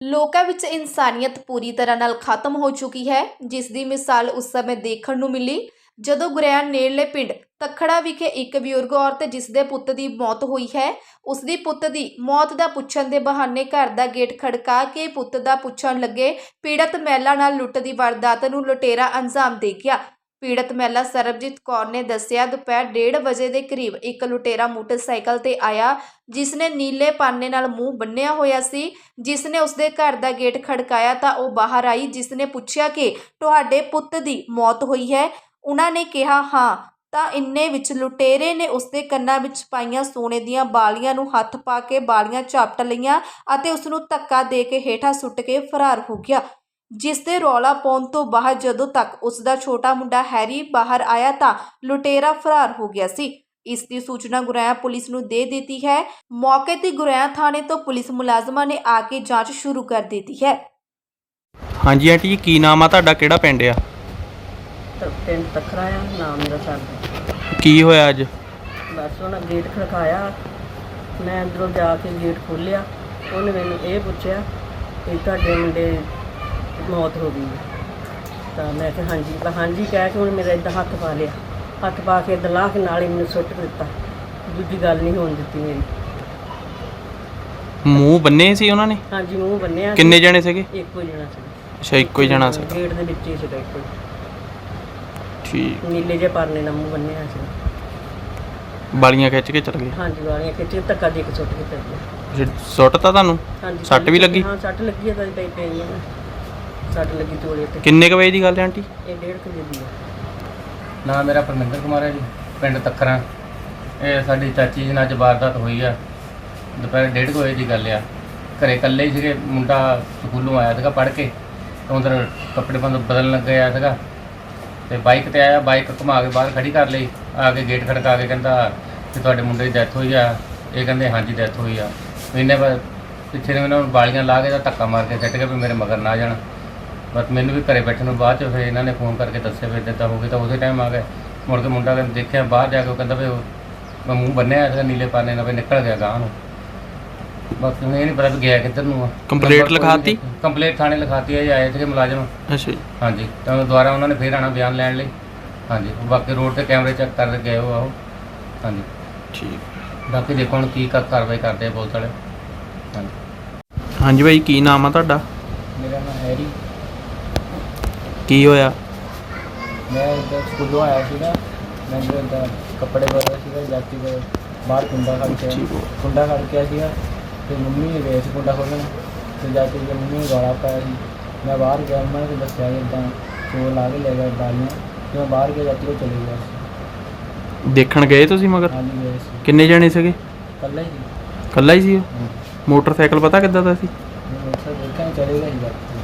ਲੋਕਾਂ ਵਿੱਚ ਇਨਸਾਨੀਅਤ ਪੂਰੀ ਤਰ੍ਹਾਂ ਨਾਲ ਖਤਮ ਹੋ ਚੁੱਕੀ ਹੈ, ਜਿਸ ਦੀ ਮਿਸਾਲ ਉਸ ਸਮੇਂ ਦੇਖਣ ਨੂੰ ਮਿਲੀ, ਜਦੋਂ ਗੁਰੇਆਂ ਨੇੜਲੇ ਪਿੰਡ ਤਖੜਾ ਵਿਖੇ ਇੱਕ ਬਜ਼ੁਰਗ ਔਰਤ ਜਿਸ ਦੇ ਪੁੱਤ ਦੀ ਮੌਤ ਹੋਈ ਹੈ ਉਸ ਦੀ ਪੁੱਤ ਦੀ ਮੌਤ ਦਾ ਪੁੱਛਣ ਦੇ ਬਹਾਨੇ ਘਰ ਦਾ ਗੇਟ ਖੜਕਾ ਕੇ ਪੁੱਤ ਦਾ ਪੁੱਛਣ ਲੱਗੇ, ਪੀੜਤ ਮਹਿਲਾ ਨਾਲ ਲੁੱਟ ਦੀ ਵਾਰਦਾਤ ਨੂੰ ਲੁਟੇਰਾ ਅੰਜਾਮ ਦੇ ਗਿਆ। ਪੀੜਤ ਮਹਿਲਾ ਸਰਬਜੀਤ ਕੌਰ ਨੇ ਦੱਸਿਆ, ਦੁਪਹਿਰ 1:30 ਵਜੇ ਦੇ ਕਰੀਬ ਇੱਕ ਲੁਟੇਰਾ ਮੋਟਰਸਾਈਕਲ ਤੇ ਆਇਆ ਜਿਸ ਨੇ ਨੀਲੇ ਪਾਨੇ ਨਾਲ ਮੂੰਹ ਬੰਨਿਆ ਹੋਇਆ ਸੀ। ਜਿਸ ਨੇ ਉਸਦੇ ਘਰ ਦਾ ਗੇਟ ਖੜਕਾਇਆ ਤਾਂ ਉਹ ਬਾਹਰ ਆਈ ਜਿਸ ਨੇ ਪੁੱਛਿਆ ਕਿ ਤੁਹਾਡੇ ਪੁੱਤ ਦੀ ਮੌਤ ਹੋਈ ਹੈ? ਉਹਨਾਂ ਨੇ ਕਿਹਾ, ਹਾਂ। ਤਾਂ ਇੰਨੇ ਵਿੱਚ ਲੁਟੇਰੇ ਨੇ ਉਸਦੇ ਕੰਨਾਂ ਵਿੱਚ ਪਾਈਆਂ ਸੋਨੇ ਦੀਆਂ ਬਾਲੀਆਂ ਨੂੰ ਹੱਥ ਪਾ ਕੇ ਬਾਲੀਆਂ ਝਾਪਟ ਲਈਆਂ ਅਤੇ ਉਸ ਨੂੰ ਧੱਕਾ ਦੇ ਕੇ ਹੇਠਾਂ ਸੁੱਟ ਕੇ ਫਰਾਰ ਹੋ ਗਿਆ। ਜਿਸ ਦੇ ਰੌਲਾ ਪਾਉਣ ਤੋਂ ਬਾਅਦ ਜਦੋਂ ਤੱਕ ਉਸ ਦਾ ਛੋਟਾ ਮੁੰਡਾ ਹੈਰੀ ਬਾਹਰ ਆਇਆ ਤਾਂ ਲੁਟੇਰਾ ਫਰਾਰ ਹੋ ਗਿਆ ਸੀ। ਇਸ ਦੀ ਸੂਚਨਾ ਗੁਰੇਆ ਪੁਲਿਸ ਨੂੰ ਦੇ ਦਿੱਤੀ ਹੈ। ਮੌਕੇ ਤੇ ਗੁਰੇਆ ਥਾਣੇ ਤੋਂ ਪੁਲਿਸ ਮੁਲਾਜ਼ਮਾਂ ਨੇ ਆ ਕੇ ਜਾਂਚ ਸ਼ੁਰੂ ਕਰ ਦਿੱਤੀ ਹੈ। ਹਾਂਜੀ ਆਂਟੀ ਜੀ ਕੀ ਨਾਮ ਆ ਤੁਹਾਡਾ? ਕਿਹੜਾ ਪਿੰਡ ਆ? ਤਾਂ ਪਿੰਡ ਤਖਰਾ ਆ ਨਾਮ ਮੇਰਾ ਸਰਦਾ ਕੀ ਹੋਇਆ ਅੱਜ? ਬਸ ਉਹਨਾਂ ਗੇਟ ਖੜਕਾਇਆ। ਮੈਂ ਅੰਦਰੋਂ ਜਾ ਕੇ ਗੇਟ ਖੋਲ੍ਹਿਆ। ਉਹਨੇ ਮੈਨੂੰ ਇਹ ਪੁੱਛਿਆ ਕਿ ਤੁਹਾਡੇ ਮੁੰਡੇ ਮੌਤ ਹੋ ਗਈ। ਤਾਂ ਮੈਂ ਕਿਹਾ ਹਾਂਜੀ ਤਾਂ ਹਾਂਜੀ ਕਹਿ ਕੇ ਉਹਨੇ ਮੇਰਾ ਇਦਾਂ ਹੱਥ ਪਾ ਲਿਆ। ਹੱਥ ਪਾ ਕੇ ਏਦਾਂ ਲਾਹ ਕੇ ਨਾਲ ਹੀ ਮੈਨੂੰ ਸੁੱਟ ਦਿੱਤਾ। ਦੂਜੀ ਗੱਲ ਨਹੀਂ ਹੋਣ ਦਿੱਤੀ ਮੇਰੀ। ਮੂੰਹ ਬੰਨੇ ਸੀ ਉਹਨਾਂ ਨੇ? ਹਾਂਜੀ ਮੂੰਹ ਬੰਨਿਆ ਸੀ। ਕਿੰਨੇ ਜਣੇ ਸੀਗੇ? ਇੱਕੋ ਹੀ ਜਣਾ ਸੀ। ਅੱਛਾ ਇੱਕੋ ਹੀ ਜਣਾ ਸੀ। ਗੇਟ ਦੇ ਵਿੱਚ ਹੀ ਸੀਗਾ ਇੱਕੋ ਹੀ। ਠੀਕ। ਨੀਲੇ ਜਿਹੇ ਪਰਨੇ ਨਾਲ ਮੂੰਹ ਬੰਨਿਆ ਸੀ। ਬਾਲੀਆਂ ਖਿੱਚ ਕੇ ਚਲ ਗਏ? ਹਾਂਜੀ ਵਾਲੀਆਂ ਖਿੱਚ ਧੱਕਾ ਦੇ ਕੇ ਸੁੱਟ ਕੇ ਚੱਲ ਗਿਆ ਫਿਰ ਸੁੱਟਤਾ ਤੁਹਾਨੂੰ? ਹਾਂਜੀ ਸੱਟ ਵੀ ਲੱਗੀ? ਹਾਂ ਸੱਟ ਲੱਗੀ ਹੈ ਤਾਂ ਪਈ ਪਈ ਹੈ ਸੱਟ ਲੱਗੀ ਤੋੜੇ ਤੇ ਕਿੰਨੇ ਕ ਵਜੇ ਦੀ ਗੱਲ ਹੈ ਆਂਟੀ? ਇਹ ਡੇਢ ਕੁ ਵਜੇ ਦੀ ਹੈ। ਨਾਮ ਮੇਰਾ ਪਰਮਿੰਦਰ ਕੁਮਾਰ ਹੈ ਜੀ ਪਿੰਡ ਤੱਕਰਾਂ। ਇਹ ਸਾਡੀ ਚਾਚੀ ਜੀ ਨਾਲ ਅੱਜ ਵਾਰਦਾਤ ਹੋਈ ਆ। ਦੁਪਹਿਰ ਡੇਢ ਕੁ ਵਜੇ ਦੀ ਗੱਲ ਆ। ਘਰੇ ਇਕੱਲੇ ਹੀ ਸੀਗੇ ਮੁੰਡਾ ਸਕੂਲੋਂ ਆਇਆ ਸੀਗਾ ਪੜ੍ਹ ਕੇ ਤੇ ਉਧਰ ਕੱਪੜੇ ਬੰਦ ਬਦਲਣ ਲੱਗੇ ਆਇਆ ਸੀਗਾ। ਤੇ ਬਾਈਕ ਤੇ ਆਇਆ ਬਾਈਕ ਘੁਮਾ ਕੇ ਬਾਹਰ ਖੜੀ ਕਰ ਲਈ। ਆ ਕੇ ਗੇਟ ਖੜਕਾ ਕੇ ਕਹਿੰਦਾ ਕਿ ਤੁਹਾਡੇ ਮੁੰਡੇ ਦੀ ਡੈਥ ਹੋਈ ਆ। ਇਹ ਕਹਿੰਦੇ ਹਾਂਜੀ ਡੈਥ ਹੋਈ ਆ। ਇਹਨੇ ਬਸ ਪਿੱਛੇ ਨੇ ਉਹਨਾਂ ਨੂੰ ਬਾਲੀਆਂ ਲਾ ਕੇ ਤਾਂ ਧੱਕਾ ਮਾਰ ਕੇ ਸਿੱਟ ਕੇ ਵੀ ਮੇਰੇ ਮਗਰ ਨਾ ਜਾਣ। ਬਸ ਮੈਨੂੰ ਵੀ ਘਰੇ ਬੈਠਣ ਨੂੰ ਬਾਅਦ ਚ ਫਿਰ ਇਹਨਾਂ ਨੇ ਫੋਨ ਕਰਕੇ ਦੱਸਿਆ ਵੀ ਇੱਦਾਂ ਹੋ ਗਿਆ ਤਾਂ ਉਸੇ ਟਾਈਮ ਆ ਗਏ। ਮੁੜ ਕੇ ਮੁੰਡਾ ਕਹਿੰਦਾ ਦੇਖਿਆ ਬਾਹਰ ਜਾ ਕੇ ਉਹ ਕਹਿੰਦਾ ਵੀ ਉਹ ਮੈਂ ਮੂੰਹ ਬੰਨਿਆ ਸੀਗਾ ਨੀਲੇ ਪਾਣੇ ਨਾਲ ਵੀ ਨਿਕਲ ਗਿਆ ਗਾਂ ਨੂੰ। ਬਸ ਹੁਣ ਇਹ ਨਹੀਂ ਪਤਾ ਵੀ ਗਿਆ ਕਿੱਧਰ ਨੂੰ ਆ। Complaint ਲਿਖਾਤੀ? ਕੰਪਲੀਟ ਥਾਣੇ ਲਿਖਾਤੀ ਹੈ ਜੀ ਆਏ ਸੀਗੇ ਮੁਲਾਜ਼ਮ। ਅੱਛਾ ਜੀ। ਹਾਂਜੀ ਤਾਂ ਉਹ ਦੁਬਾਰਾ ਉਹਨਾਂ ਨੇ ਫੇਰ ਆਣਾ ਬਿਆਨ ਲੈਣ ਲਈ। ਹਾਂਜੀ ਬਾਕੀ ਰੋਡ ਤੇ ਕੈਮਰੇ ਚੈੱਕ ਕਰ ਗਏ ਉਹ ਆਓ ਹਾਂਜੀ। ਠੀਕ। ਬਾਕੀ ਦੇਖੋ ਹੁਣ ਕੀ ਕ- ਕਾਰਵਾਈ ਕਰਦੇ ਆ ਪੁਲਿਸ ਵਾਲੇ। ਹਾਂਜੀ। ਹਾਂਜੀ ਭਾਈ ਕੀ ਨਾਮ ਆ ਤੁਹਾਡਾ? ਕੀ ਹੋਇਆ? ਮੈਂ ਇੱਧਰ ਸਕੂਲੋਂ ਆਇਆ ਸੀਗਾ ਮੈਂ ਜਦੋਂ ਇੱਦਾਂ ਕੱਪੜੇ ਬਦਲ ਸੀਗਾ ਜਾਤੀ ਦੇ ਬਾਹਰ ਕੁੰਡਾ ਖੜ ਕੇ। ਕੁੰਡਾ ਖੜ ਕੇ ਸੀਗਾ ਤੇ ਮੰਮੀ ਨੇ ਗਏ ਸੀ ਕੁੰਡਾ ਖੋਲ੍ਹਣ ਤੇ ਜਾ ਕੇ ਜਦੋਂ ਮੰਮੀ ਨੇ ਗਾਲਾਂ ਪਾਇਆ ਸੀ। ਮੈਂ ਬਾਹਰ ਗਿਆ ਉਹਨਾਂ ਨੇ ਦੱਸਿਆ ਕਿ ਇੱਦਾਂ ਚੋਰ ਲਾ ਕੇ ਲੈ ਗਿਆ ਬਾਲੀਆਂ ਤੇ ਮੈਂ ਬਾਹਰ ਗਿਆ ਜਾਤੀ ਉਹ ਚਲੇ ਗਿਆ। ਦੇਖਣ ਗਏ ਤੁਸੀਂ ਮਗਰ? ਹਾਂਜੀ ਗਏ ਸੀ। ਕਿੰਨੇ ਜਣੇ ਸੀਗੇ? ਕੱਲਾ ਹੀ ਸੀ। ਇਕੱਲਾ ਹੀ ਸੀ ਉਹ। ਮੋਟਰਸਾਈਕਲ ਪਤਾ ਕਿੱਦਾਂ ਦਾ ਸੀ? ਮੈਂ ਮੋਟਰਸਾਈਕਲ ਦੇਖਿਆ ਚਲੇ ਗਿਆ ਸੀ ਜਾਤੀ